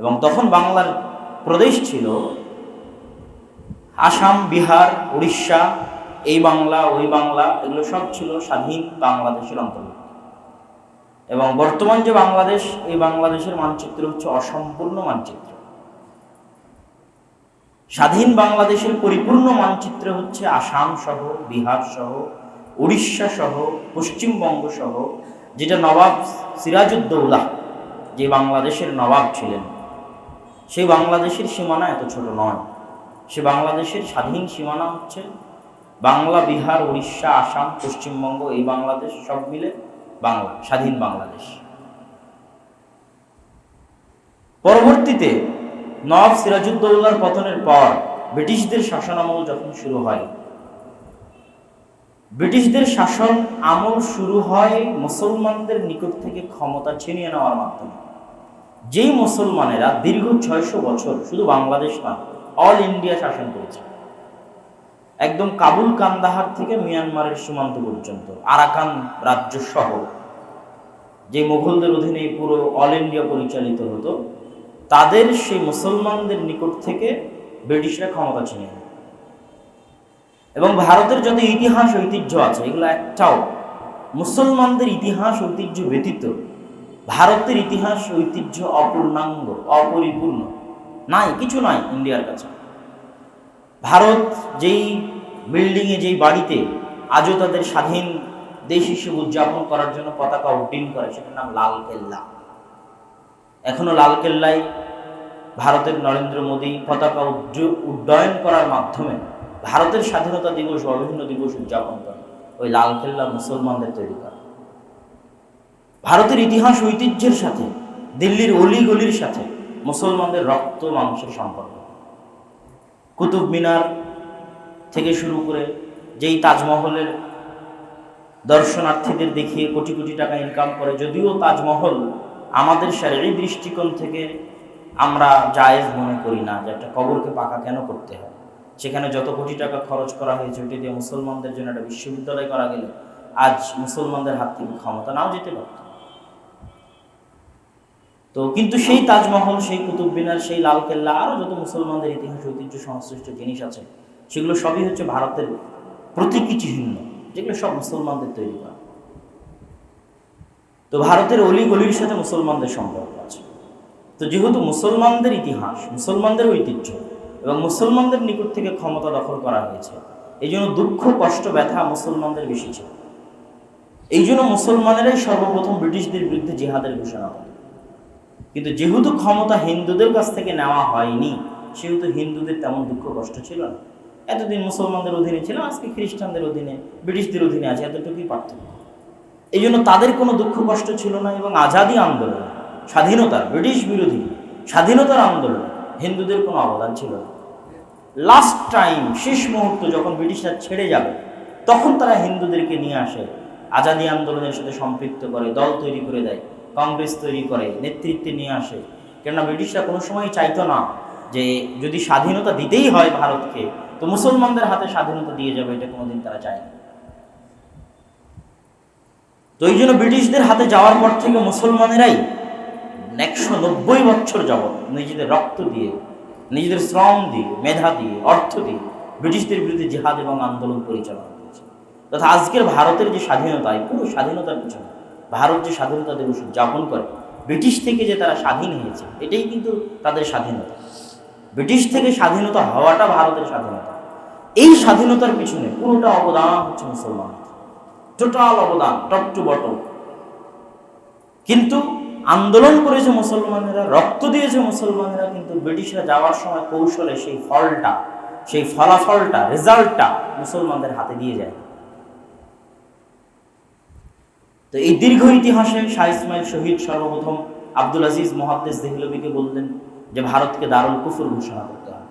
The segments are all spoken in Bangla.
এবং তখন বাংলার প্রদেশ ছিল আসাম, বিহার, উড়িষ্যা, এই বাংলা, ওই বাংলা, এগুলো সব ছিল স্বাধীন বাংলাদেশের অন্তর্ভুক্ত এবং বর্তমান যে বাংলাদেশ, এই বাংলাদেশের মানচিত্র হচ্ছে অসম্পূর্ণ মানচিত্র। স্বাধীন বাংলাদেশের পরিপূর্ণ মানচিত্র হচ্ছে আসাম সহ, বিহার সহ, উড়িষ্যা সহ, পশ্চিমবঙ্গ সহ, যেটা নবাব সিরাজউদ্দৌলা, যে বাংলাদেশের নবাব ছিলেন। সেই বাংলাদেশের সীমানা এত ছোট নয়। সে বাংলাদেশের স্বাধীন সীমানা হচ্ছে বাংলা, বিহার, উড়িষ্যা, আসাম, পশ্চিমবঙ্গ, এই বাংলাদেশ সব মিলে বাংলা, স্বাধীন বাংলাদেশ। পরবর্তীতে নব সিরাজউদ্দৌলার পতনের পর ব্রিটিশদের শাসন আমল যখন শুরু হয়, ব্রিটিশদের শাসন আমল শুরু হয় মুসলমানদের নিকট থেকে ক্ষমতা ছিনিয়ে নেওয়ার মাধ্যমে। যেই মুসলমানেরা দীর্ঘ ছয়শো বছর শুধু বাংলাদেশ না অল ইন্ডিয়া শাসন করেছে। একদম কাবুল কান্দাহার থেকে মিয়ানমারের সীমান্ত পর্যন্ত, আরাকান রাজ্য সহ যে মুঘলদের অধীনে পুরো অল ইন্ডিয়া পরিচালিত হতো, তাদের সেই মুসলমানদের নিকট থেকে ব্রিটিশরা ক্ষমতা ছিনিয়ে নেয়। এবং ভারতের যত ইতিহাস ঐতিহ্য আছে, এগুলো একটাও, মুসলমানদের ইতিহাস ঐতিহ্য ব্যতীত ভারতের ইতিহাস, ঐতিহ্য অপূর্ণাঙ্গ, অপরিপূর্ণ। নাই, কিছু নাই ইন্ডিয়ার কাছে। ভারত যেই বিল্ডিংয়ে যেই বাড়িতে আজও তাদের স্বাধীন দেশ হিসেবে উদযাপন করার জন্য পতাকা উড্ডীন করে, সেটার নাম লাল কেল্লা। এখনও লাল কেল্লায় ভারতের নরেন্দ্র মোদী পতাকা উড্ডয়ন করার মাধ্যমে ভারতের স্বাধীনতা দিবস বা বিভিন্ন দিবস উদযাপন করে। ওই লাল কেল্লা মুসলমানদের তৈরি করা। ভারতের ইতিহাস ঐতিহ্যের সাথে, দিল্লির অলি গলির সাথে মুসলমানদের রক্ত মাংসের সম্পর্ক। কুতুব মিনার থেকে শুরু করে যেই তাজমহলের দর্শনার্থীদের দেখিয়ে কোটি কোটি টাকা ইনকাম করে, যদিও তাজমহল আমাদের শারীরিক দৃষ্টিকোণ থেকে আমরা জায়েজ মনে করি না যে একটা কবরকে পাকা কেন করতে হয়। সেখানে যত কোটি টাকা খরচ করা হয়েছে ওটি দিয়ে মুসলমানদের জন্য একটা বিশ্ববিদ্যালয় করা গেলে আজ মুসলমানদের হাত থেকে ক্ষমতা নাও যেতে পারত। তো কিন্তু সেই তাজমহল, সেই কুতুব মিনার, সেই লালকেল্লা আরও যত মুসলমানদের ইতিহাস, ঐতিহ্য সংশ্লিষ্ট জিনিস আছে, সেগুলো সবই হচ্ছে ভারতের প্রতীকী চিহ্ন, যেগুলো সব মুসলমানদের তৈরি করা। তো ভারতের অলি গলির সাথে মুসলমানদের সম্পর্ক আছে। তো যেহেতু মুসলমানদের ইতিহাস, মুসলমানদের ঐতিহ্য এবং মুসলমানদের নিকট থেকে ক্ষমতা দখল করা হয়েছে, এই জন্য দুঃখ, কষ্ট, ব্যথা মুসলমানদের বেশি ছিল। এই জন্য মুসলমানেরাই সর্বপ্রথম ব্রিটিশদের বিরুদ্ধে জিহাদের ঘোষণা করে কিন্তু যেহেতু ক্ষমতা হিন্দুদের কাছ থেকে নেওয়া হয়নি, সেহেতু হিন্দুদের তেমন দুঃখ, কষ্ট ছিল না। এতদিন মুসলমানদের অধীনে ছিল, আজকে খ্রিস্টানদের অধীনে, ব্রিটিশদের অধীনে আছে, এতটুকুই পার্থক্য। এই জন্য তাদের কোনো দুঃখ, কষ্ট ছিল না এবং আজাদি আন্দোলন, স্বাধীনতার, ব্রিটিশ বিরোধী স্বাধীনতার আন্দোলন, হিন্দুদের কোনো অবদান ছিল না। লাস্ট টাইম শেষ মুহূর্ত যখন ব্রিটিশরা ছেড়ে যাবে, তখন তারা হিন্দুদেরকে নিয়ে আসে, আজাদি আন্দোলনের সাথে সম্পৃক্ত করে, দল তৈরি করে দেয়। কংগ্রেস তৈরি করে, নেতৃত্বে নিয়ে আসে। কেননা ব্রিটিশরা কোনো সময় চাইতো না যে যদি স্বাধীনতা দিতেই হয় ভারতকে, তো মুসলমানদের হাতে স্বাধীনতা দিয়ে যাবে, এটা কোনোদিন তারা চায় তো এই জন্য ব্রিটিশদের হাতে যাওয়ার পর থেকে মুসলমানেরাই একশো নব্বই বছর যাবৎ নিজেদের রক্ত দিয়ে, নিজেদের শ্রম দিয়ে, মেধা দিয়ে, অর্থ দিয়ে ব্রিটিশদের বিরুদ্ধে জেহাদ এবং আন্দোলন পরিচালনা করেছে। তথা আজকের ভারতের যে স্বাধীনতা, এই পুরো স্বাধীনতার পিছনে ভারত যে স্বাধীনতা দিবস উদযাপন করে, ব্রিটিশ থেকে যে তারা স্বাধীন হয়েছে, এটাই কিন্তু তাদের স্বাধীনতা। ব্রিটিশ থেকে স্বাধীনতা হওয়াটা ভারতের স্বাধীনতা। এই স্বাধীনতার পিছনে পুরোটা অবদান হচ্ছে মুসলমান। টোটাল অবদান টপ টু বটম কিন্তু আন্দোলন করেছে মুসলমানেরা, রক্ত দিয়েছে মুসলমানেরা, কিন্তু ব্রিটিশরা যাওয়ার সময় কৌশলে সেই ফলটা, সেই ফলাফলটা রেজাল্টটা মুসলমানদের হাতে দিয়ে যায় তো এই দীর্ঘ ইতিহাসে শাহ ইসমাইল শহীদ সর্বপ্রথম আব্দুল আজিজ মহাদ্দেস দেহলবিকে বললেন যে ভারতকে দারুল কুফুর ঘোষণা করতে হবে।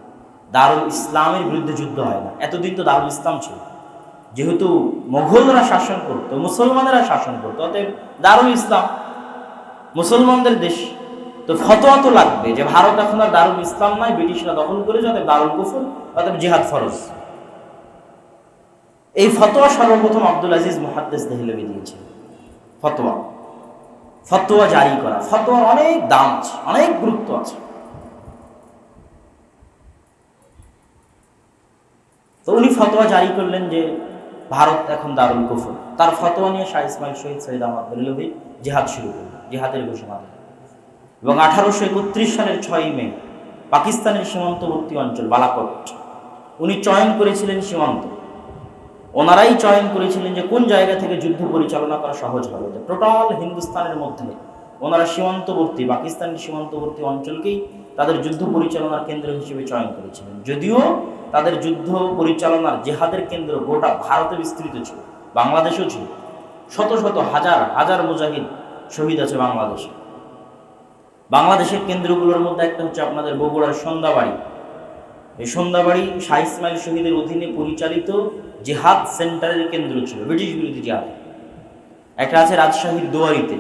দারুল ইসলামের বিরুদ্ধে যুদ্ধ হয় না। এতদিন তো দারুল ইসলাম ছিল। যেহেতু মোঘলরা শাসন করতো, মুসলমানেরা শাসন করতো, অতএব দারুল ইসলাম মুসলমানদের দেশ। তো ফতোয়া তো লাগবে যে ভারত এখন আর দারুল ইসলাম নয় ব্রিটিশরা দখল করেছে, অতএব দারুল কুফুর, অতএব জিহাদ ফরজ। এই ফতোয়া সর্বপ্রথম আব্দুল আজিজ মহাদ্দেস দেহলবি দিয়েছিলেন। ফতোয়া। ফতোয়া জারি করা। ফতোয়ার অনেক দাম আছে, অনেক গুরুত্ব আছে। তো উনি ফতোয়া জারি করলেন যে ভারত এখন দারুল কুফর। তার ফতোয়া নিয়ে শাহ ইসমাইল শহীদ সৈয়দ আহমদ বেরুলভি জেহাদ শুরু করলেন, জেহাদের ঘোষণা এবং আঠারোশো একত্রিশ সালের ছয়ই মে পাকিস্তানের সীমান্তবর্তী অঞ্চল বালাকোট, উনি চয়ন করেছিলেন সীমান্ত। ওনারাই চয়ন করেছিলেন যে কোন জায়গা থেকে যুদ্ধ পরিচালনা করা সহজ হবে। টোটাল হিন্দুস্তানের মধ্যে ওনারা সীমান্তবর্তী, পাকিস্তানের সীমান্তবর্তী অঞ্চলকেই তাদের যুদ্ধ পরিচালনার কেন্দ্র হিসেবে চয়ন করেছিলেন। যদিও তাদের যুদ্ধ পরিচালনার জেহাদের কেন্দ্র গোটা ভারতে বিস্তৃত ছিল, বাংলাদেশও ছিল। শত শত হাজার হাজার মুজাহিদ শহীদ আছে বাংলাদেশে। বাংলাদেশের কেন্দ্রগুলোর মধ্যে একটা হচ্ছে আপনাদের বগুড়ার সন্ধ্যাবাড়ি এই সন্ধ্যাবাড়ি শাহ ইসমাইল শহীদের অধীনে পরিচালিত জেহাদ সেন্টারের কেন্দ্র ছিল, ব্রিটিশ বিরোধী জেহাদ। একটা আছে রাজশাহীর দুয়ারিতে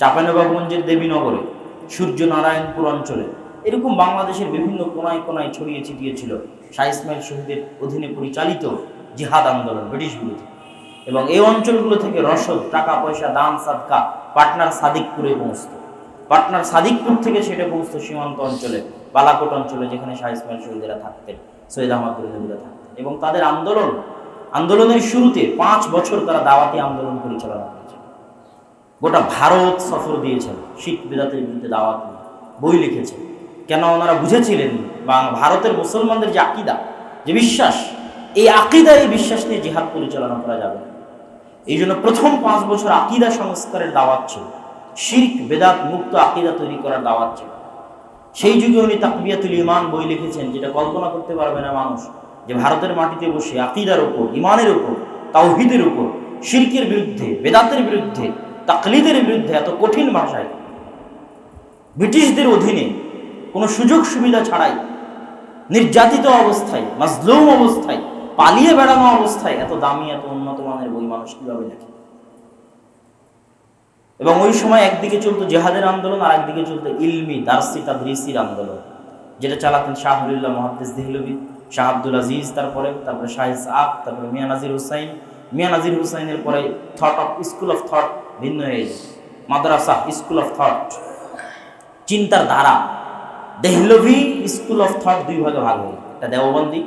চাঁপানবাবগঞ্জের দেবীনগরে, সূর্যনারায়ণপুর অঞ্চলে। এরকম বাংলাদেশের বিভিন্ন কোনায় কোনায় ছড়িয়ে ছিটিয়ে ছিল শাহ ইসমাইল শহীদের অধীনে পরিচালিত জিহাদ আন্দোলন, ব্রিটিশ বিরোধী। এবং এই অঞ্চলগুলো থেকে রসদ, টাকা, পয়সা, দান, সাদকা পাটনার সাদিকপুরে পৌঁছত। পাটনার সাদিকপুর থেকে সেটা পৌঁছত সীমান্ত অঞ্চলে, বালাকোট অঞ্চলে, যেখানে শাহ ইসমাইল শহীদেরা থাকতেন, সৈয়দ আহমদুল্লাহ থাকতেন। এবং তাদের আন্দোলন, আন্দোলনের শুরুতে পাঁচ বছর তারা দাওয়াতি আন্দোলন পরিচালনা করেছে গোটা ভারত সফর দিয়েছেন শিখ বেদাতের বিরুদ্ধে দাওয়াত বই লিখেছে। কেন ওনারা বুঝেছিলেন বা ভারতের মুসলমানদের যে আকিদা, যে বিশ্বাস, এই আকিদা, এই বিশ্বাস নিয়ে জিহাদ পরিচালনা করা যাবে এই জন্য প্রথম পাঁচ বছর আকিদা সংস্কারের দাওয়াত ছিল। শির্ক, বেদাত মুক্ত আকিদা তৈরি করার দাওয়াত ছিল। সেই যুগে উনি তাকবিয়াতুল ইমান বই লিখেছেন, যেটা কল্পনা করতে পারবে না মানুষ। যে ভারতের মাটিতে বসে আকিদার ওপর ইমানের ওপর তাওহিদের উপর, শির্কের বিরুদ্ধে, বেদাতের বিরুদ্ধে, তাকলিদের বিরুদ্ধে এত কঠিন ভাষায় ব্রিটিশদের অধীনে কোনো সুযোগ সুবিধা ছাড়াই নির্যাতিত অবস্থায়, মাজলুম অবস্থায়, পালিয়ে বেড়ানো অবস্থায় এত দামি, এত উন্নত মানের বই মানুষ কীভাবে লেখে? এবং ওই সময় একদিকে চলতো জেহাদের আন্দোলন, আর একদিকে চলতো ইলমি দার্সি তাদরিসির আন্দোলন, যেটা চালাতেন শাহুল্লাহ মহাদ্দেশ দেহলবি। শাহ আব্দুল আজিজ, তারপরে তারপরে শাহিস আক তারপরে মিয়া নাজির হুসাইন। মিয়া নাজির হুসাইনের পরে thought of school of thought ভিন্ন হয়ে যায়। মাদ্রাসা স্কুল অফ থট চিন্তার ধারা। দেহলভি স্কুল অফ থট দুই ভাগে ভাগ হয়ে একটা দেওবন্দি,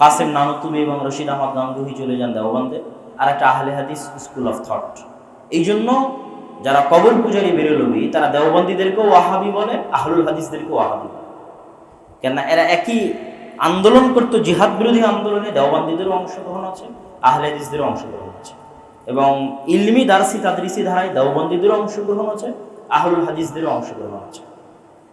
কাসেম নানুতুবি এবং রশিদ আহমদ গাঙ্গুহি চলে যান দেওবন্দে। আর একটা আহলে হাদিস স্কুল অফ থট এই জন্য যারা কবর পূজারী বেরোলবি তারা দেওবন্দীদেরকেও ওয়াহাবি বলে, আহলুল হাদিসদেরকেও ওয়াহাবি বলে। কেননা এরা একই আন্দোলন করতো, জিহাদ বিরোধী আন্দোলনে দেওবন্দীদেরও অংশগ্রহণ আছে আহলে হাদিসদেরও অংশগ্রহণ আছে। এবং ইলমি দারসি তাদরিসি ধারায় দেওবন্দীদেরও অংশগ্রহণ আছে, আহলুল হাদিসদেরও অংশগ্রহণ আছে।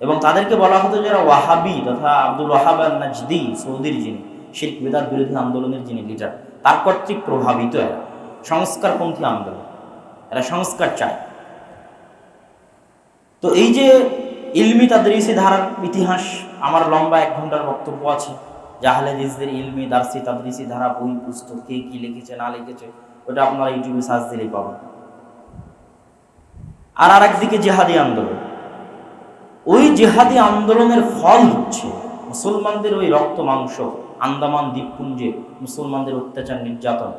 এবং তাদেরকে বলা হতো যারা ওয়াহাবি তথা আব্দুল ওয়াহাব আল নাজদি সৌদির যিনি শিখ বেদাত বিরোধী আন্দোলনের যিনি লিডার তার কর্তৃক প্রভাবিত এরা। সংস্কারপন্থী আন্দোলন, এরা সংস্কার চায়। তো এই যে ইলমি তাদরিসি ধারার ইতিহাস আমার লম্বা এক ঘণ্টার বক্তব্য আছে। জাহালে দিসদের ইলমি, দার্সি, তাদরিসি, ধারা, বই, পুস্তক, কে কি লিখেছে, না লিখেছে, ওটা আপনারা ইউটিউবে সার্চ দিলেই পাবেন। আর আর একদিকে জেহাদি আন্দোলন। ওই জেহাদি আন্দোলনের ফল হচ্ছে, মুসলমানদের ওই রক্ত, মাংস, আন্দামান দ্বীপপুঞ্জে মুসলমানদের অত্যাচার, নির্যাতন।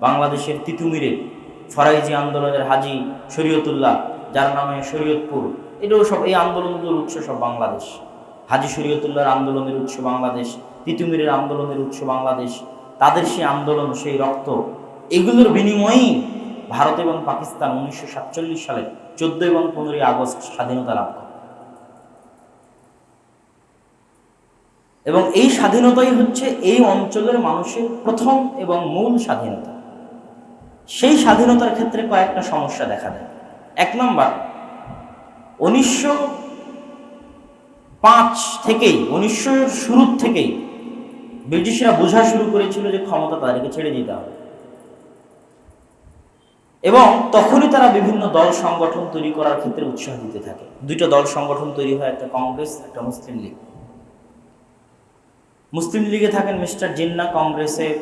বাংলাদেশের তিতুমিরে, ফরাইজি আন্দোলনের হাজি শরীয়তুল্লাহ, যার নামে শরীয়তপুর। এটাও সব, এই আন্দোলনগুলোর উৎস সব বাংলাদেশ। হাজি শরীয়তুল্লাহর আন্দোলনের উৎস বাংলাদেশ, তিতুমিরের আন্দোলনের উৎস বাংলাদেশ, তাদের সেই আন্দোলন, সেই রক্ত, এগুলোর বিনিময়েই ভারত এবং পাকিস্তান উনিশশো সাতচল্লিশ সালে চোদ্দ এবং পনেরোই আগস্ট স্বাধীনতা লাভ করে। এবং এই স্বাধীনতাই হচ্ছে এই অঞ্চলের মানুষের প্রথম এবং মূল স্বাধীনতা। সেই স্বাধীনতার ক্ষেত্রে কয়েকটা সমস্যা দেখা দেয়। এক নম্বর, উনিশশো পাঁচ থেকেই উনিশশো শুরুর থেকেই ব্রিটিশরা বোঝা শুরু করেছিল যে ক্ষমতা তাদেরকে ছেড়ে দিতে হবে। এবং তখনই তারা বিভিন্ন দল সংগঠন তৈরি করার ক্ষেত্রে উৎসাহ দিতে থাকে। দুইটা দল সংগঠন তৈরি হয়, একটা কংগ্রেস, একটা মুসলিম লীগ। মুসলিম লীগে থাকেন মিস্টার জিন্না, কংগ্রেসে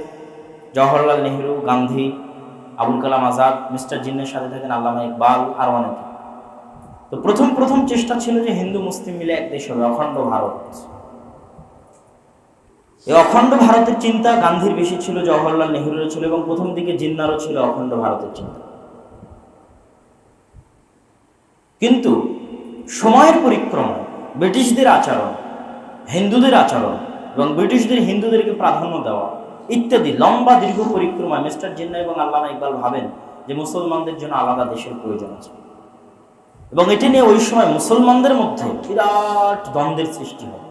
জওহরলাল নেহরু, গান্ধী, আবুল কালাম আজাদ। মিস্টার জিন্নের সাথে থাকেন আল্লামা ইকবাল, আর অনেকে। তো প্রথম প্রথম চেষ্টা ছিল যে হিন্দু মুসলিম মিলে এক দেশ হবে অখণ্ড ভারত। এই অখণ্ড ভারতের চিন্তা গান্ধীর বেশি ছিল, জওহরলাল নেহরুরও ছিল এবং প্রথম দিকে জিন্নারও ছিল অখণ্ড ভারতের চিন্তা। কিন্তু সময়ের পরিক্রমায় ব্রিটিশদের আচরণ, হিন্দুদের আচরণ এবং ব্রিটিশদের হিন্দুদেরকে প্রাধান্য দেওয়া ইত্যাদি লম্বা দীর্ঘ পরিক্রমা মিস্টার জিন্না এবং আল্লামা ইকবাল ভাবেন যে মুসলমানদের জন্য আলাদা দেশের প্রয়োজন আছে। এবং এটি নিয়ে ওই সময় মুসলমানদের মধ্যে বিরাট দ্বন্দ্বের সৃষ্টি হয়।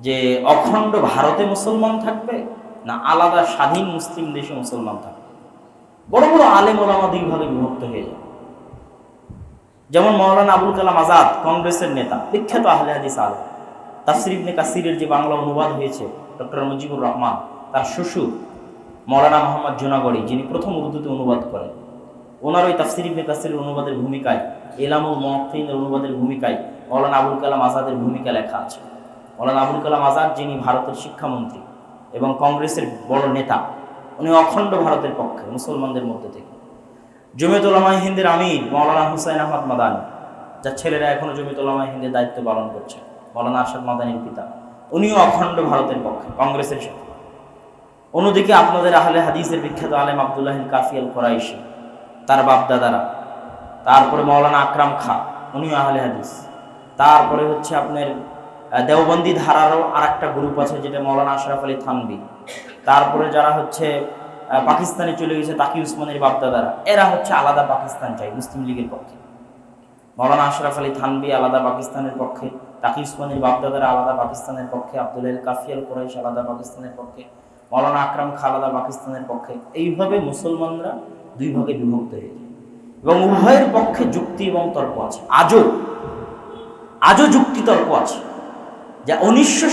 যে অখণ্ড ভারতে মুসলমান থাকবে না আলাদা স্বাধীন মুসলিম দেশে মুসলমান থাকবে? বড় বড় আলেম ওলামা দুই ভাগে বিভক্ত হয়ে যায়। যেমন মৌলানা আবুল কালাম আজাদ, কংগ্রেসের নেতা, বিখ্যাত আহলে হাদিস আলেম। তাফসির ইবনে কাসিরের যে বাংলা অনুবাদ হয়েছে, ডক্টর মুজিবুর রহমান, তার শ্বশুর মৌলানা মোহাম্মদ জুনাগড়ি, যিনি প্রথম উর্দুতে অনুবাদ করেন। ওনার ওই তাফসির ইবনে কাসিরের অনুবাদের ভূমিকায় এলামুল মহফিনের অনুবাদের ভূমিকায় মৌলানা আবুল কালাম আজাদের ভূমিকা লেখা আছে। মৌলানা আবুল কালাম আজাদ যিনি ভারতের শিক্ষামন্ত্রী এবং কংগ্রেসের বড় নেতা, উনি অখণ্ড ভারতের পক্ষে, মুসলমানদের মধ্যে থেকে। জমিয়তুলামা হিন্দের আমির মৌলানা হুসাইন আহমদ মাদানি, যার ছেলেরা এখনও জমিয়তুলামা হিন্দের দায়িত্ব পালন করছে, মৌলানা আরশাদ মাদানির পিতা। উনিও অখণ্ড ভারতের পক্ষে, কংগ্রেসের সাথে। অন্যদিকে আপনাদের আহলে হাদিসের বিখ্যাত আলেম আবদুল্লাহিল কাফি আল কোরাইশি তার বাপদাদারা। তারপরে মৌলানা আকরাম খা, উনিও আহলে হাদিস। তারপরে হচ্ছে আপনার দেওবন্দি ধারারও আর একটা গ্রুপ আছে যেটা মৌলানা আশরাফ আলী থানবি তারপরে যারা হচ্ছে পাকিস্তানে চলে গেছে তাকি উসমানের বাপদাদারা, এরা হচ্ছে আলাদা পাকিস্তান চাই, মুসলিম লীগের পক্ষে। মৌলানা আশরাফ আলী থানবি আলাদা পাকিস্তানের পক্ষে তাকি উসমানের বাপদাদারা আলাদা পাকিস্তানের পক্ষে, আব্দুল কাফিয়াল কোরাইশ আলাদা পাকিস্তানের পক্ষে, মৌলানা আকরাম খা আলাদা পাকিস্তানের পক্ষে। এইভাবে মুসলমানরা দুই ভাগে বিভক্ত হয়ে যায়। এবং উভয়ের পক্ষে যুক্তি এবং তর্ক আছে। আজও আজও যুক্তি তর্ক আছে। যে উনিশশো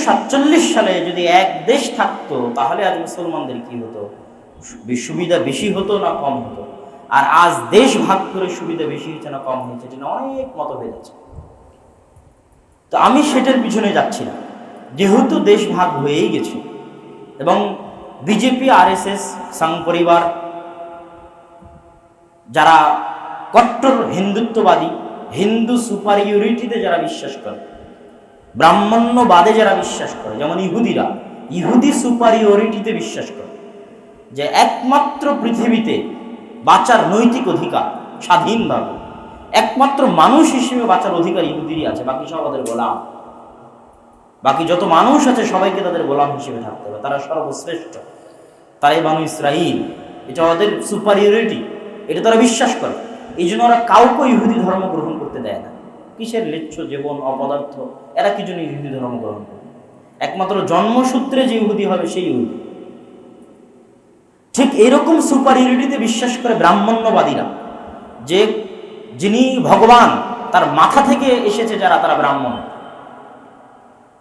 সালে যদি এক দেশ থাকতো, তাহলে আজ মুসলমানদের কি হতো? সুবিধা বেশি হতো না কম হতো? আর আজ দেশ ভাগ করে সুবিধা বেশি হয়েছে না কম হয়েছে নিয়ে অনেক মতভেদ আছে। তো আমি সেটার পিছনে যাচ্ছি না। যেহেতু দেশ ভাগ হয়েই গেছে, এবং বিজেপি, আরএসএস সংঘ পরিবার যারা কট্টর হিন্দুত্ববাদী, হিন্দু সুপারিয়রিটিতে যারা বিশ্বাস করে, ব্রাহ্মণ্যবাদে যারা বিশ্বাস করে, যেমন ইহুদিরা, ইহুদি সুপারিয়রিটিতে বিশ্বাস করে যে একমাত্র পৃথিবীতে বাঁচার নৈতিক অধিকার স্বাধীনভাবে, একমাত্র মানুষ হিসেবে বাঁচার অধিকার ইহুদিরই আছে, বাকি সব ওদের গোলাম। বাকি যত মানুষ আছে, সবাইকে তাদের গোলাম হিসেবে থাকতে হবে, তারা সর্বশ্রেষ্ঠ। তারাই বানু ইসরাইল, এটা ওদের সুপারিয়রিটি এটা তারা বিশ্বাস করে। এই জন্য ওরা কাউকে ইহুদি ধর্ম গ্রহণ করতে দেয় না। কিসের লিচ্ছ, জীবন, অপদার্থ? এরা কি জন্য ইহুদি ধর্ম গ্রহণ করে? একমাত্র জন্মসূত্রে যে ইহুদি হবে, সেই ইহুদি। ঠিক এরকম সুপারিয়রিটিতে বিশ্বাস করে ব্রাহ্মণ্যবাদীরা, যে যিনি ভগবান, তার মাথা থেকে এসেছে যারা, তারা ব্রাহ্মণ।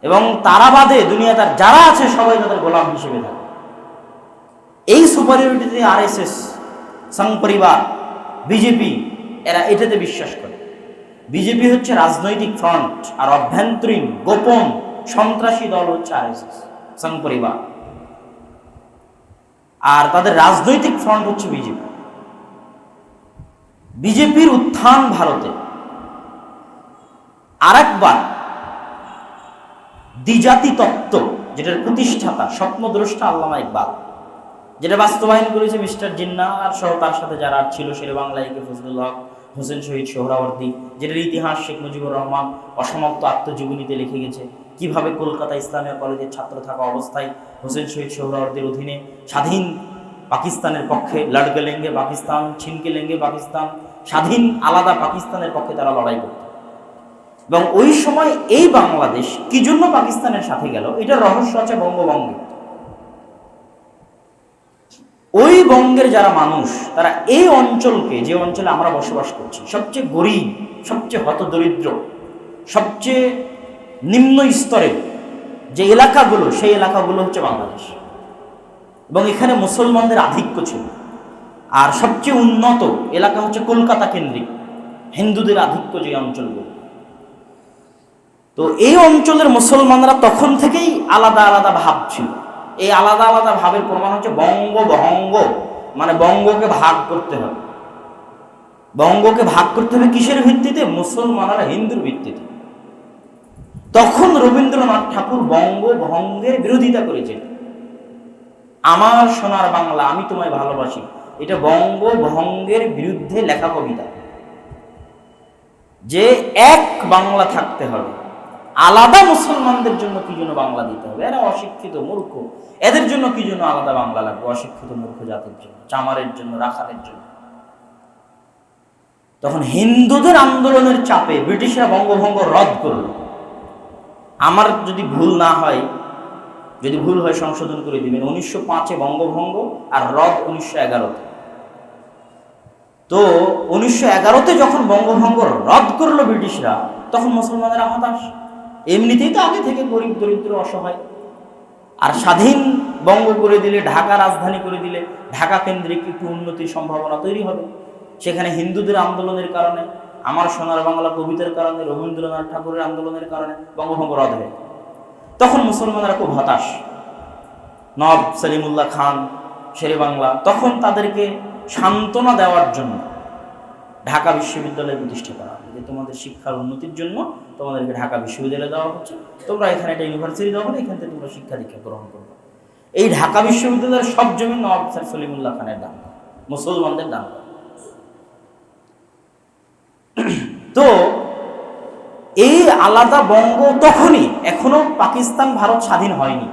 এবং তারা বাদে দুনিয়া তার যারা আছে, সবাই তাদের গোলাম হিসেবে থাকে। এই সুপারিয়রিটিতে আর এস এস সংঘ পরিবার বিজেপি, এরা এটাতে বিশ্বাস করে। বিজেপি হচ্ছে রাজনৈতিক ফ্রন্ট আর অভ্যন্তরীণ, গোপন, সন্ত্রাসী দল হচ্ছে আর এস এস সংঘ পরিবার আর তাদের রাজনৈতিক ফ্রন্ট হচ্ছে বিজেপি। বিজেপির উত্থান ভারতে। আরেকবার দ্বিজাতি তত্ত্ব যেটার প্রতিষ্ঠাতা স্বপ্নদ্রষ্টা আল্লামা ইকবাল। যেটা বাস্তবায়ন করেছে মিস্টার জিন্না আর সহ তার সাথে যারা ছিল শেরে বাংলায় ফজলুল হক, হোসেন শহীদ সোহরাওয়ার্দী, যেটার ইতিহাস শেখ মুজিবুর রহমান অসমাপ্ত আত্মজীবনীতে লিখে গেছে। কীভাবে কলকাতা ইসলামিয়া কলেজের ছাত্র থাকা অবস্থায় হোসেন শহীদ সোহরাওয়ার্দীর অধীনে স্বাধীন পাকিস্তানের পক্ষে লড়কে লেঙ্গে পাকিস্তান, ছিনকে লেঙ্গে পাকিস্তান, স্বাধীন আলাদা পাকিস্তানের পক্ষে তারা লড়াই করত। এবং ওই সময় এই বাংলাদেশ কি জন্য পাকিস্তানের সাথে গেল? এটা রহস্য আছে বঙ্গবঙ্গে। ওই বঙ্গের যারা মানুষ, তারা এই অঞ্চলকে, যে অঞ্চলে আমরা বসবাস করছি, সবচেয়ে গরিব, সবচেয়ে হতদরিদ্র, সবচেয়ে নিম্ন স্তরের যে এলাকাগুলো, সেই এলাকাগুলো হচ্ছে বাংলাদেশ। এবং এখানে মুসলমানদের আধিক্য ছিল। আর সবচেয়ে উন্নত এলাকা হচ্ছে কলকাতা কেন্দ্রিক, হিন্দুদের আধিক্য যে অঞ্চলগুলো। তো এই অঞ্চলের মুসলমানরা তখন থেকেই আলাদা আলাদা ভাব ছিল। এই আলাদা আলাদা ভাবের প্রমাণ হচ্ছে বঙ্গ বঙ্গ। মানে বঙ্গকে ভাগ করতে হবে। বঙ্গকে ভাগ করতে হবে কিসের ভিত্তিতে? মুসলমানরা হিন্দুর ভিত্তিতে। তখন রবীন্দ্রনাথ ঠাকুর বঙ্গ ভঙ্গের বিরোধিতা করেছেন। আমার সোনার বাংলা, আমি তোমায় ভালোবাসি। এটা বঙ্গ ভঙ্গের বিরুদ্ধে লেখা কবিতা। যে এক বাংলা থাকতে হবে। আলাদা মুসলমানদের জন্য কি জন্য বাংলা দিতে হবে? এরা অশিক্ষিত মূর্খ। এদের জন্য কি জন্য আলাদা বাংলা লাগবে? অশিক্ষিত মূর্খ জাতির জন্য, চামারের জন্য, রাখালের জন্য। তখন হিন্দুদের আন্দোলনের চাপে ব্রিটিশরা বঙ্গভঙ্গ রদ করল। আমার যদি ভুল না হয়, যদি ভুল হয় সংশোধন করে দিবেন। উনিশশো পাঁচে বঙ্গভঙ্গ আর রদ উনিশশো এগারোতে। তো উনিশশো এগারোতে যখন বঙ্গভঙ্গ রদ করল ব্রিটিশরা, তখন মুসলমানেরা হতাশ। এমনিতেই তো আগে থেকে গরিব, দরিদ্র, অসহায়। আর স্বাধীন বঙ্গ করে দিলে, ঢাকা রাজধানী করে দিলে, ঢাকা কেন্দ্রিক একটু উন্নতির সম্ভাবনা তৈরি হবে। সেখানে হিন্দুদের আন্দোলনের কারণে, আমার সোনার বাংলা কবিতার কারণে, রবীন্দ্রনাথ ঠাকুরের আন্দোলনের কারণে বঙ্গভঙ্গ রদ হয়ে তখন মুসলমানরা খুব হতাশ। নব সলিমুল্লাহ খান, শেরে বাংলা, তখন তাদেরকে সান্ত্বনা দেওয়ার জন্য ঢাকা বিশ্ববিদ্যালয় প্রতিষ্ঠা করা যে তোমাদের শিক্ষার উন্নতির জন্য তোমাদেরকে ঢাকা বিশ্ববিদ্যালয় দেওয়া হচ্ছে। তোমরা এখানে একটা ইউনিভার্সিটি দেওয়া হলে এখান থেকে তোমরা শিক্ষা দীক্ষা গ্রহণ করবে। এই ঢাকা বিশ্ববিদ্যালয়ের সব জমি নবাব স্যার সলিমুল্লাহ খানের দান মুসলমানদের দান তো এই আলাদা বঙ্গ তখনই, এখনও পাকিস্তান, ভারত স্বাধীন হয়নি।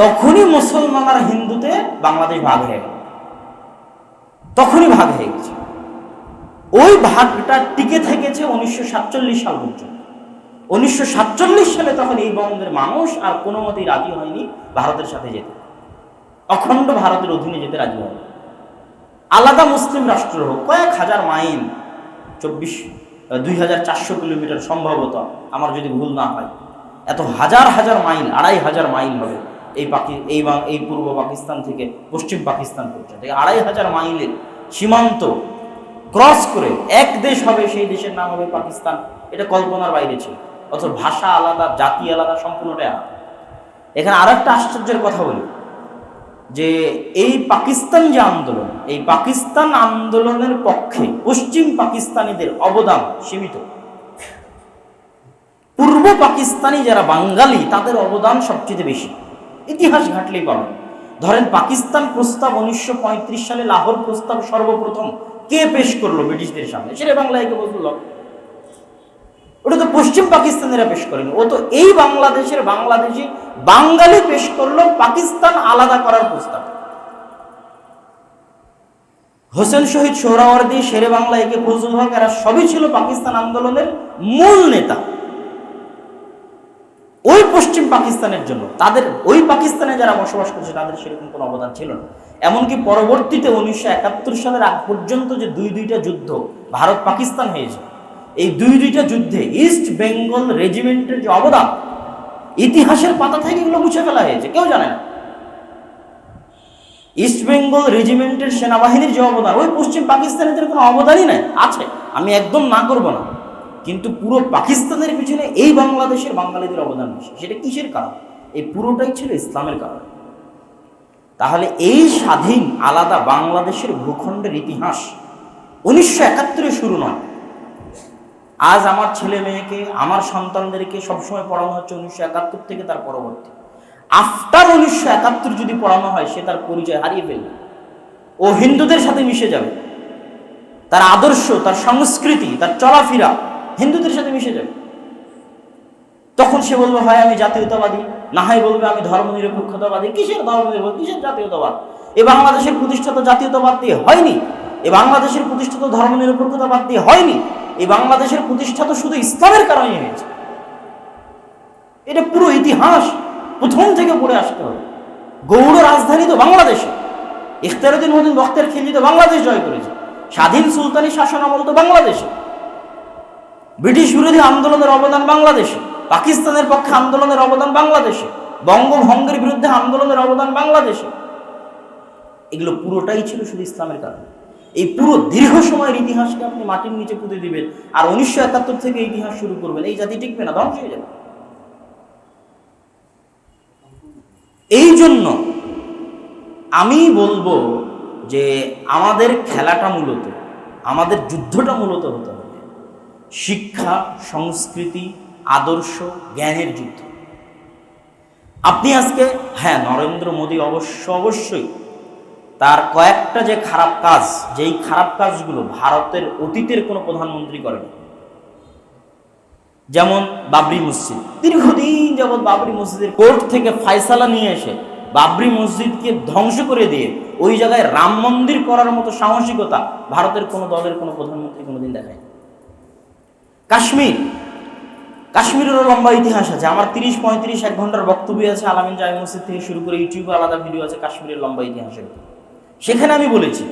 তখনই মুসলমান আর হিন্দুতে বাংলাদেশ ভাগ হয়ে গেল। তখনই ভাগ হয়ে গেছে। ওই ভাগটা টিকে থেকেছে উনিশশো সাতচল্লিশ সাল পর্যন্ত। উনিশশো সাতচল্লিশ সালে তখন এই বঙ্গের মানুষ আর কোনো মতেই রাজি হয়নি ভারতের সাথে যেতে। অখণ্ড ভারতের অধীনে যেতে রাজি হয়নি। আলাদা মুসলিম রাষ্ট্র হোক, কয়েক হাজার মাইল, চব্বিশ দুই হাজার চারশো কিলোমিটার সম্ভবত, আমার যদি ভুল না হয়, এত হাজার হাজার মাইল, আড়াই হাজার মাইল হবে এই পাকি, এই এই পূর্ব পাকিস্তান থেকে পশ্চিম পাকিস্তান পর্যন্ত। আড়াই হাজার মাইলের সীমান্ত ক্রস করে এক দেশ হবে, সেই দেশের নাম হবে পাকিস্তান। এটা কল্পনার বাইরে ছিল। অথচ ভাষা আলাদা, জাতি আলাদা, সম্পূর্ণটাই আলাদা। এখানে আর একটা আশ্চর্যের কথা বলি, যে এই পাকিস্তান যে আন্দোলন, এই পাকিস্তান আন্দোলনের পক্ষে পশ্চিম পাকিস্তানিদের অবদান সীমিত। পূর্ব পাকিস্তানি যারা বাঙালি, তাদের অবদান সবচেয়ে বেশি। ইতিহাস ঘাটলেই পাবেন ধরেন, পাকিস্তান প্রস্তাব উনিশশো পঁয়ত্রিশ সালে লাহোর প্রস্তাব সর্বপ্রথম কে পেশ করল ব্রিটিশদের সামনে? সেটা বাংলায় কে বলল? ওটা তো পশ্চিম পাকিস্তানিরা পেশ করেনি। ও তো এই বাংলাদেশের বাংলাদেশি বাঙালি পেশ করল পাকিস্তান আলাদা করার প্রস্তাব। হোসেন শহীদ সোহরাওয়ার্দি, শেরে বাংলা একে ফজল হক, এরা সবই ছিল পাকিস্তান আন্দোলনের মূল নেতা। পশ্চিম পাকিস্তানের জন্য। তাদের ওই পাকিস্তানে যারা বসবাস করছে, তাদের সেরকম কোনো অবদান ছিল না। এমনকি পরবর্তীতে উনিশশো একাত্তর সালের আগ পর্যন্ত যে দুই দুইটা যুদ্ধ ভারত পাকিস্তান হয়েছে, এই দুই দুইটা যুদ্ধে ইস্ট বেঙ্গল রেজিমেন্টের যে অবদান, ইতিহাসের পাতা থেকে এগুলো মুছে ফেলা হয়েছে, কেউ জানে না। ইস্ট বেঙ্গল রেজিমেন্টের সেনাবাহিনীর যে অবদান, ওই পশ্চিম পাকিস্তানিদের কোনো অবদানই নাই, আছে। আমি একদম না করব না। কিন্তু পুরো পাকিস্তানের পিছনে এই বাংলাদেশের বাঙালিদের অবদান বেশি। সেটা কিসের কারণ? এই পুরোটাই ছিল ইসলামের কারণ। তাহলে এই স্বাধীন, আলাদা বাংলাদেশের ভূখণ্ডের ইতিহাস উনিশশো একাত্তরে শুরু নয়। আজ আমার ছেলে মেয়েকে, আমার সন্তানদেরকে সবসময় পড়ানো হচ্ছে উনিশশো একাত্তর থেকে তার পরবর্তী। আফটার উনিশশো একাত্তর যদি পড়ানো হয়, সে তার পরিচয় হারিয়ে ফেলবে। ও হিন্দুদের সাথে মিশে যাবে। তার আদর্শ, তার সংস্কৃতি, তার চলাফেরা হিন্দুদের সাথে মিশে যাবে। তখন সে বলবে, হয় আমি জাতীয়তাবাদী, না হয় বলবে আমি ধর্মনিরপেক্ষতাবাদী। কিসের ধর্মনিরপেক্ষ? কিসের জাতীয়তাবাদ? এ বাংলাদেশের প্রতিষ্ঠা তো জাতীয়তাবাদ দিয়ে হয়নি। এ বাংলাদেশের প্রতিষ্ঠা তো ধর্মনিরপেক্ষতাবাদ দিয়ে হয়নি। এই বাংলাদেশের প্রতিষ্ঠা তো শুধু ইসলামের কারণে হয়েছে। এটা পুরো ইতিহাস প্রথম থেকে পড়ে আসতে হবে। গৌড় রাজধানী তো বাংলাদেশে। ইখতারুদ্দিন মদিন বক্তের খিলজি তো বাংলাদেশ জয় করেছে। স্বাধীন সুলতানি শাসন আমল তো বাংলাদেশে। ব্রিটিশ বিরোধী আন্দোলনের অবদান বাংলাদেশে, পাকিস্তানের পক্ষে আন্দোলনের অবদান বাংলাদেশে, বঙ্গভঙ্গের বিরুদ্ধে আন্দোলনের অবদান বাংলাদেশে। এগুলো পুরোটাই ছিল শুধু ইসলামের কারণে। এই পুরো দীর্ঘ সময়ের ইতিহাসকে আপনি মাটির নিচে পুঁতে দিবেন আর উনিশশো একাত্তর থেকে ইতিহাস শুরু করবেন। এই জাতি টিকবে না, ধ্বংস হয়ে যাবে। এই জন্য আমি বলব যে আমাদের খেলাটা মূলত, আমাদের যুদ্ধটা মূলত হতে শিক্ষা, সংস্কৃতি, আদর্শ, জ্ঞানের যুদ্ধ। আপনি আজকে হ্যাঁ নরেন্দ্র মোদী অবশ্য, অবশ্যই তার কয়েকটা যে খারাপ কাজ, যেই খারাপ কাজগুলো ভারতের অতীতের কোনো প্রধানমন্ত্রী করেন, যেমন বাবরি মসজিদ। দীর্ঘদিন যাবৎ বাবরি মসজিদের কোর্ট থেকে ফায়সালা নিয়ে এসে বাবরি মসজিদকে ধ্বংস করে দিয়ে ওই জায়গায় রাম মন্দির করার মতো সাহসিকতা ভারতের কোনো দলের কোনো প্রধানমন্ত্রী কোনোদিন দেখায় কাশ্মীর। কাশ্মীরেরও লম্বা ইতিহাস আছে। আমার তিরিশ পঁয়ত্রিশ এক ঘণ্টার বক্তব্য আছে, আলামিন জামি মসজিদ থেকে শুরু করে ইউটিউবে আলাদা ভিডিও আছে কাশ্মীরের লম্বা ইতিহাসের। সেখানে আমি বলেছি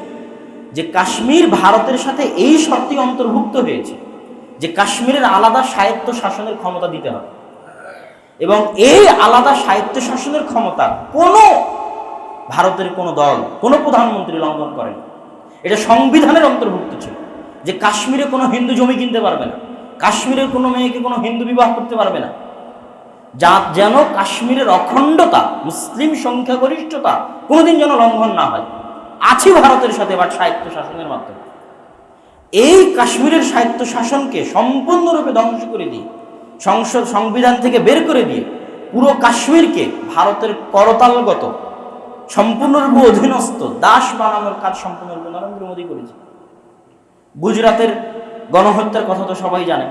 যে কাশ্মীর ভারতের সাথে এই শর্তে অন্তর্ভুক্ত হয়েছে যে কাশ্মীরের আলাদা স্বায়ত্ত শাসনের ক্ষমতা দিতে হবে। এবং এই আলাদা স্বায়ত্ত শাসনের ক্ষমতা কোনো ভারতের কোনো দল, কোনো প্রধানমন্ত্রী লঙ্ঘন করেন। এটা সংবিধানের অন্তর্ভুক্ত ছিল যে কাশ্মীরে কোনো হিন্দু জমি কিনতে পারবে না। কাশ্মীরের কোনো মেয়েকে কোনো হিন্দু বিবাহ করতে পারবে না। যা যেন কাশ্মীরের অখণ্ডতা, মুসলিম সংখ্যাগরিষ্ঠতা কোনোদিন যেন লঙ্ঘন না হয়। আছে ভারতের সাথে বাট সাহিত্য শাসনের মাধ্যমে। এই কাশ্মীরের সাহিত্য শাসনকে সম্পূর্ণরূপে ধ্বংস করে দিয়ে, সংসদ সংবিধান থেকে বের করে দিয়ে, পুরো কাশ্মীরকে ভারতের করতালগত, সম্পূর্ণরূপে অধীনস্থ, দাস বানানোর কাজ সম্পূর্ণরূপে নরেন্দ্র মোদী করেছে। গুজরাতের গণহত্যার কথা তো সবাই জানে।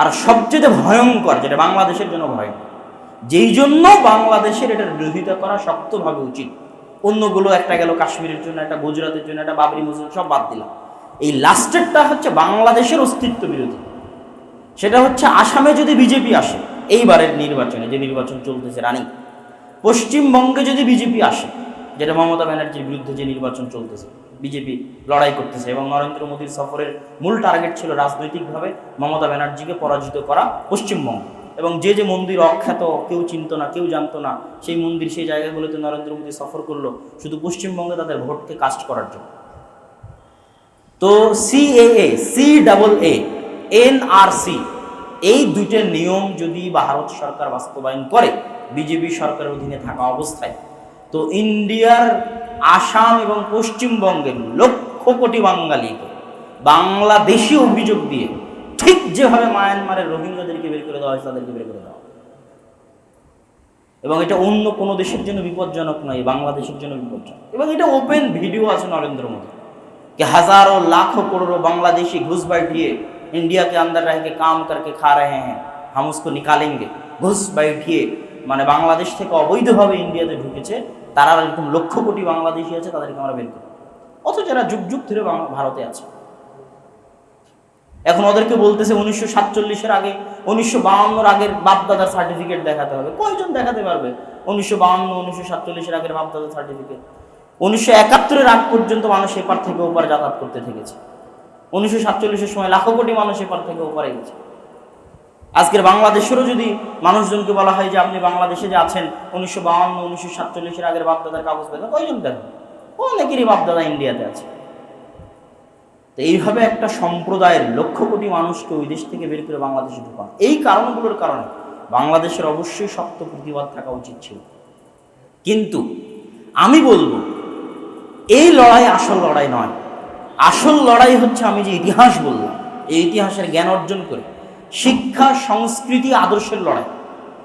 আর সবচেয়ে ভয়ঙ্কর, যেটা বাংলাদেশের জন্য ভয়ঙ্কর যেই জন্য বাংলাদেশের এটার বিরোধিতা করা শক্তভাবে উচিত। অন্যগুলো একটা গেল কাশ্মীরের জন্য, একটা গুজরাটের জন্য, একটা বাবরি মসজিদ সব বাদ দিলাম। এই লাস্টেরটা হচ্ছে বাংলাদেশের অস্তিত্ব বিরোধী। সেটা হচ্ছে আসামে যদি বিজেপি আসে, এইবারের নির্বাচনে যে নির্বাচন চলতেছে রানী, পশ্চিমবঙ্গে যদি বিজেপি আসে, যেটা মমতা ব্যানার্জির বিরুদ্ধে যে নির্বাচন চলতেছে বিজেপি লড়াই করতেছে এবং নরেন্দ্র মোদীর সফরের মূল টার্গেট ছিল রাজনৈতিকভাবে মমতা ব্যানার্জিকে পরাজিত করা পশ্চিমবঙ্গ। এবং যে যে মন্দির অখ্যাত, কেউ চিনত না, কেউ জানতো না, সেই মন্দির, সেই জায়গাগুলোতে নরেন্দ্র মোদী সফর করল শুধু পশ্চিমবঙ্গে তাদের ভোটকে কাস্ট করার জন্য। তো CAA C double A NRC এই দুইটা নিয়ম যদি ভারত সরকার বাস্তবায়ন করে, বিজেপি সরকারের অধীনে থাকা অবস্থায়, তো ইন্ডিয়ার আসাম এবং পশ্চিমবঙ্গের লক্ষ কোটি বাঙালিকে বাংলাদেশি অভিযোগ দিয়ে ঠিক যেভাবে মায়ানমারের রোহিঙ্গাদেরকে বের করে দেওয়া হয়েছে তাদেরকে বের করে দেওয়া হবে। এবং এটা অন্য কোনো দেশের জন্য বিপজ্জনক নয় বাংলাদেশের জন্য বিপজ্জনক এবং এটা ওপেন ভিডিও আছে নরেন্দ্র মোদী कि हजारों लाखों करोड़ों बांग्लादेशी घुस बैठिए इंडिया के अंदर रह के काम करके खा रहे हैं हम उसको निकालेंगे ঘুষ बैठिए মানে বাংলাদেশ থেকে অবৈধভাবে ইন্ডিয়াতে ঢুকেছে তারা এরকম লক্ষ কোটি বাংলাদেশি আছে, তাদেরকে আমরা বের করি অথচ এরা যুগ যুগ ধরে ভারতে আছে। এখন ওদেরকে বলতেছে উনিশশো সাতচল্লিশের আগে, উনিশশো বাহান্নর আগের বাপদাদার সার্টিফিকেট দেখাতে হবে। কয়জন দেখাতে পারবে? উনিশশো বাহান্ন উনিশশো সাতচল্লিশের আগের বাপদাদার সার্টিফিকেট উনিশশো একাত্তরের আগ পর্যন্ত মানুষ এপার থেকে ওপার যাতায়াত করতে থেকেছে। উনিশশো সাতচল্লিশের সময় লাখো কোটি মানুষ এপার থেকে ওপারে গেছে। আজকের বাংলাদেশেরও যদি মানুষজনকে বলা হয় যে আপনি বাংলাদেশে যে আছেন, উনিশশো বাহান্ন উনিশশো সাতচল্লিশের আগের বাপদাদার কাগজ দেখেন কয়জন দেখেন অনেকেরই বাপদাদা ইন্ডিয়াতে আছে। তো এইভাবে একটা সম্প্রদায়ের লক্ষ কোটি মানুষকে ওই দেশ থেকে বের করে বাংলাদেশে ঢুকান। এই কারণগুলোর কারণে বাংলাদেশের অবশ্যই শক্ত প্রতিবাদ থাকা উচিত ছিল। কিন্তু আমি বলব, এই লড়াই আসল লড়াই নয়। আসল লড়াই হচ্ছে আমি যে ইতিহাস বললাম, এই ইতিহাসের জ্ঞান অর্জন করে শিক্ষা সংস্কৃতি আদর্শের লড়াই।